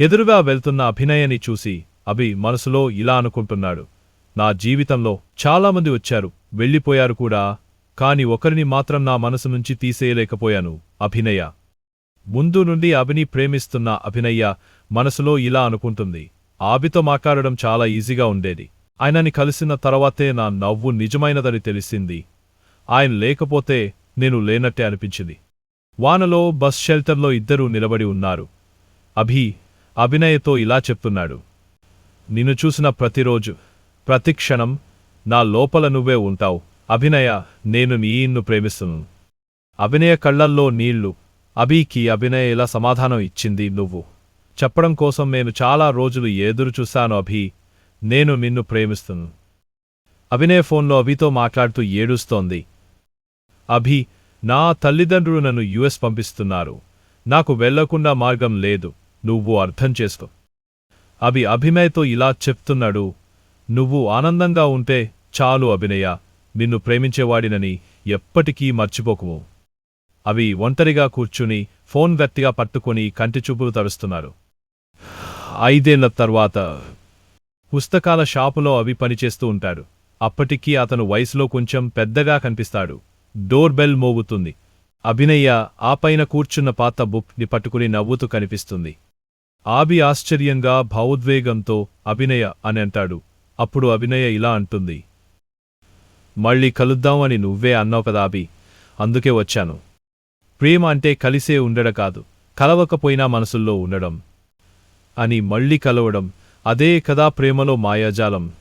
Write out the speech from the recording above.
ఎదురుగా వెళ్తున్న అభినయని చూసి అభి మనసులో ఇలా అనుకుంటున్నాడు. నా జీవితంలో చాలామంది వచ్చారు వెళ్ళిపోయారు కూడా కాని ఒకరిని మాత్రం నా మనసు నుంచి తీసేయలేకపోయాను అభినయ. ముందు నుండి అభిని ప్రేమిస్తున్న అభినయ్య మనసులో ఇలా అనుకుంటుంది. ఆబితో మాట్లాడడం చాలా ఈజీగా ఉండేది. ఆయనని కలిసిన తర్వాతే నా నవ్వు నిజమైనదని తెలిసింది. ఆయన లేకపోతే నేను లేనట్టే అనిపించింది. వానలో బస్ షెల్టర్లో ఇద్దరూ నిలబడి ఉన్నారు. అభి అభినయతో ఇలా చెప్తున్నాడు. నిన్ను చూసిన ప్రతిరోజు ప్రతిక్షణం నా లోపల నువ్వే ఉంటావు. అభినయ నేను నీయిన్ను ప్రేమిస్తున్నాను. అభినయ కళ్ళల్లో నీళ్ళు. అభికి అభినయ ఇలా సమాధానం ఇచ్చింది నువ్వు? చెప్పడం కోసం నేను చాలా రోజులు ఎదురు చూశాను అభి. నేను నిన్ను ప్రేమిస్తున్నాను. అభినయ ఫోన్లో అభితో మాట్లాడుతూ ఏడుస్తోంది. అభి నా తల్లిదండ్రులు నన్ను యుఎస్ పంపిస్తున్నారు. నాకు వెళ్ళకుండా మార్గం లేదు. నువ్వు అర్థం చేసుకో. అవి అభినయ్తో ఇలా చెప్తున్నాడు. నువ్వు ఆనందంగా ఉంటే చాలు అభినయ నిన్ను ప్రేమించేవాడినని ఎప్పటికీ మర్చిపోకుము అవి ఒంటరిగా కూర్చుని ఫోన్ గట్టిగా పట్టుకొని కంటిచూపులు తడుస్తున్నారు. ఐదేళ్ళ తర్వాత పుస్తకాల షాపులో అవి పనిచేస్తూ ఉంటాడు. అప్పటికీ అతను వయసులో కొంచెం పెద్దగా కనిపిస్తాడు. Door bell మోగుతుంది. అభినయ్య ఆ పైన కూర్చున్న పాత బుక్ని పట్టుకుని నవ్వుతూ కనిపిస్తుంది. ఆబి ఆశ్చర్యంగా భావోద్వేగంతో అభినయ అని అంటాడు. అప్పుడు అభినయ ఇలా అంటుంది. మళ్ళీ కలుద్దామని నువ్వే అన్నావు కదా అభి అందుకే వచ్చాను. ప్రేమ అంటే కలిసే ఉండడం కాదు. కలవకపోయినా మనసుల్లో ఉండడం. అని మళ్ళీ కలవడం. అదే కదా ప్రేమలో మాయాజాలం.